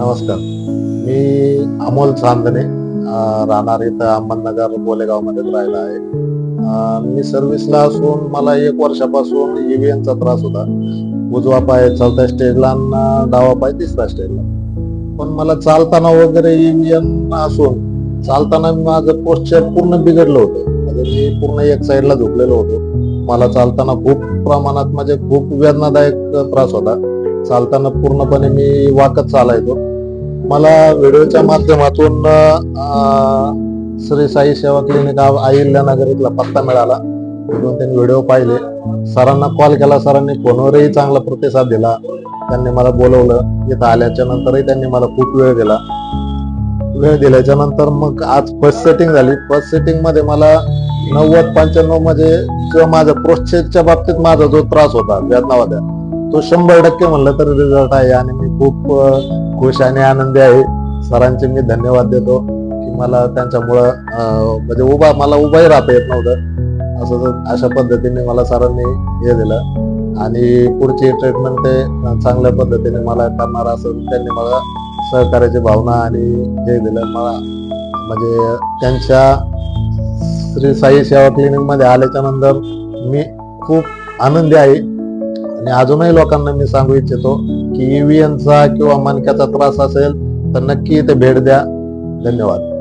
नमस्कार. मी अमोल चांदणे राहणार इथं अहमदनगर बोलेगावमध्येच राहिला आहे. मी सर्व्हिसला असून मला एक वर्षापासून ईव्हीएमचा त्रास होता. उजवा पाय चौथ्या स्टेजला डावा पाय तिसऱ्या स्टेजला पण मला चालताना वगैरे ईव्हीएम असून चालताना माझं पोस्चर पूर्ण बिघडलं होतं. म्हणजे मी पूर्ण एक साईडला झोपलेलो होतो. मला चालताना खूप प्रमाणात म्हणजे खूप वेदनादायक त्रास होता. चालताना पूर्णपणे मी वाकत चालायचो. मला व्हिडिओच्या माध्यमातून श्री साई सेवा क्लिनिक अहिल्यानगर इथला पत्ता मिळाला. दोन तीन व्हिडिओ पाहिले. सरांना कॉल केला. सरांनी फोनवरही चांगला प्रतिसाद दिला. त्यांनी मला बोलवलं. इथं आल्याच्या नंतरही त्यांनी मला खूप वेळ दिला. वेळ दिल्याच्या नंतर मग आज फर्स्ट सेटिंग झाली. फर्स्ट सेटिंगमध्ये मला नव्वद पंच्याण्णव म्हणजे मध्ये किंवा माझ्या प्रोस्टेटच्या बाबतीत माझा जो त्रास होता वेदना होत्या तो शंभर टक्के म्हणलं तर रिझल्ट आहे. आणि मी खूप खुश आणि आनंदी आहे. सरांचे मी धन्यवाद देतो की मला त्यांच्यामुळं म्हणजे उभा मला उभाही राहता येत नव्हतं. असं अशा पद्धतीने मला सरांनी हे दिलं. आणि पुढची ट्रीटमेंट ते चांगल्या पद्धतीने मला करणार असं त्यांनी मला सहकार्याची भावना आणि हे दिलं. मला म्हणजे त्यांच्या श्री साई सेवा क्लिनिकमध्ये आल्याच्यानंतर मी खूप आनंदी आहे. आणि अजूनही लोकांना मी सांगू इच्छितो की ईव्हीएमचा किंवा मानक्याचा त्रास असेल तर नक्की इथे भेट द्या. धन्यवाद.